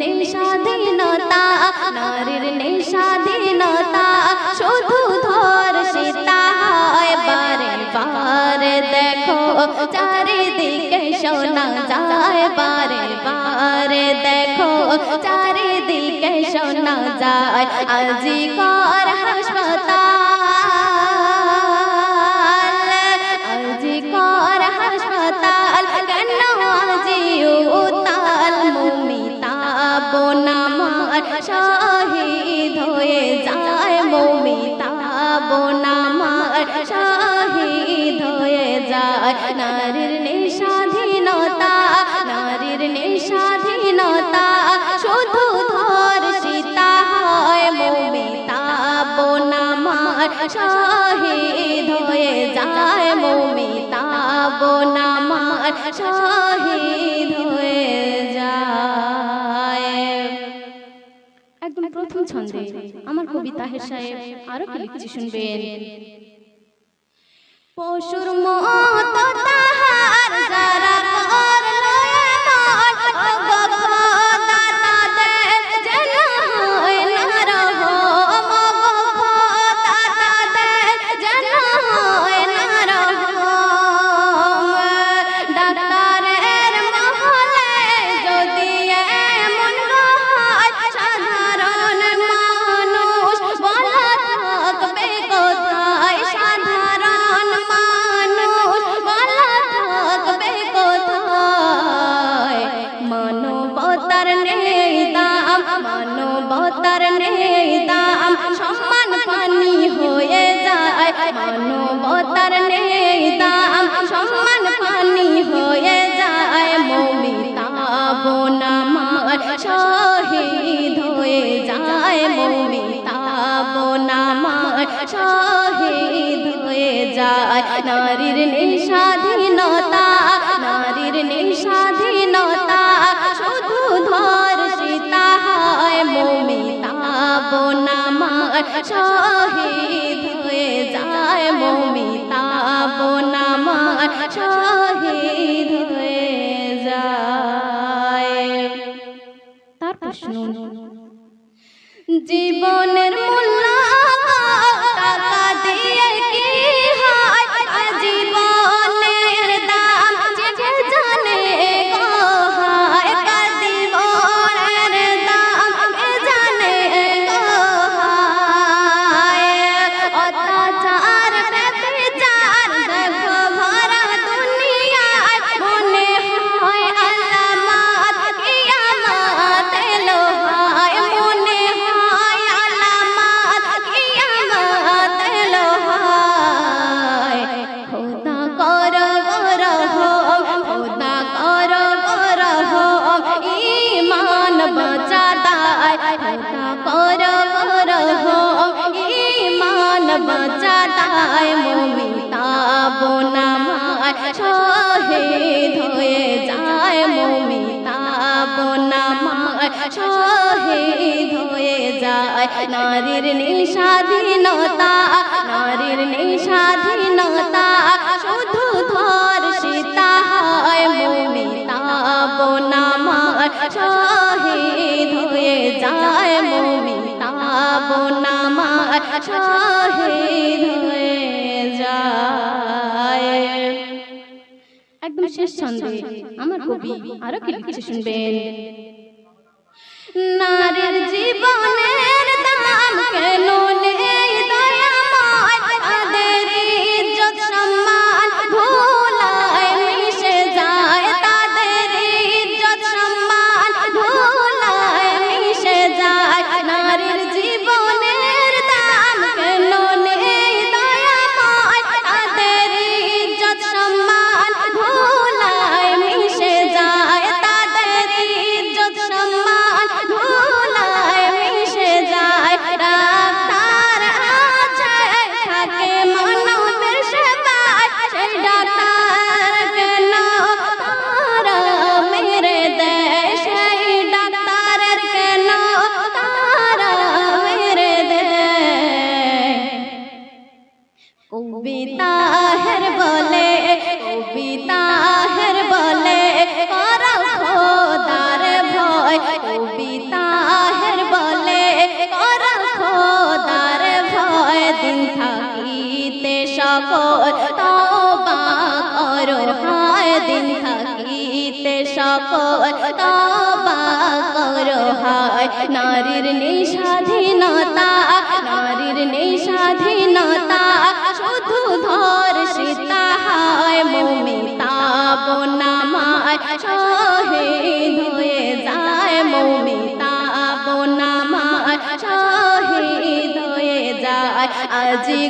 নেই স্বাধীনতা নারীর নেই স্বাধীনতা শুধু ধর্ষিতা হয়। বারে বারে দেখো, চারিদিকে শোনা যায়। বারে বারে দেখো, চারিদিকে শোনা যায়। আজি কর হাসপাতাল নারীর নিঃস্বাধীনতা নারীর নিঃস্বাধীনতা, শুধু ধর্ষিতা হয় মমিতা বোনামার, শহীদ হয়ে যায় মমিতা বোনামার, শহীদ হয়ে যায়। একদম প্রথম ছন্দে আমার সাহেব আরও কি শুনবেন? পশুর মত তাহার যারা শহীদ যায়। নারীর নিঃস্বাধীনতা নারীর নিঃস্বাধীনতা, শুধু ধর্ষিতা হয় মমিতা বোনামার। শহীদ হয়ে যায় মমিতা বোনামার। শহীদ হয়ে যায়। তার প্রশ্ন, জীবনের মূল্য হয়ে শহীদ হয়ে যায় নারীর নারীর নিঃস্বাধীনতা শুধু ধর্ষিতা হয় মমিতা বোনামার শহীদ হয়ে যায় মমিতা বোনামার শেষ ছন্দে আমার কবি আরও কি লিখছে শুনবেন। নারীর জীবনের নারীর নেই স্বাধীনতা, নারীর নেই স্বাধীনতা, শুধু ধর সীতা হায় মমিতা বনামায় শহীদ হয়ে যায় মমিতা বনামায় শহীদ হয়ে যায়। আজি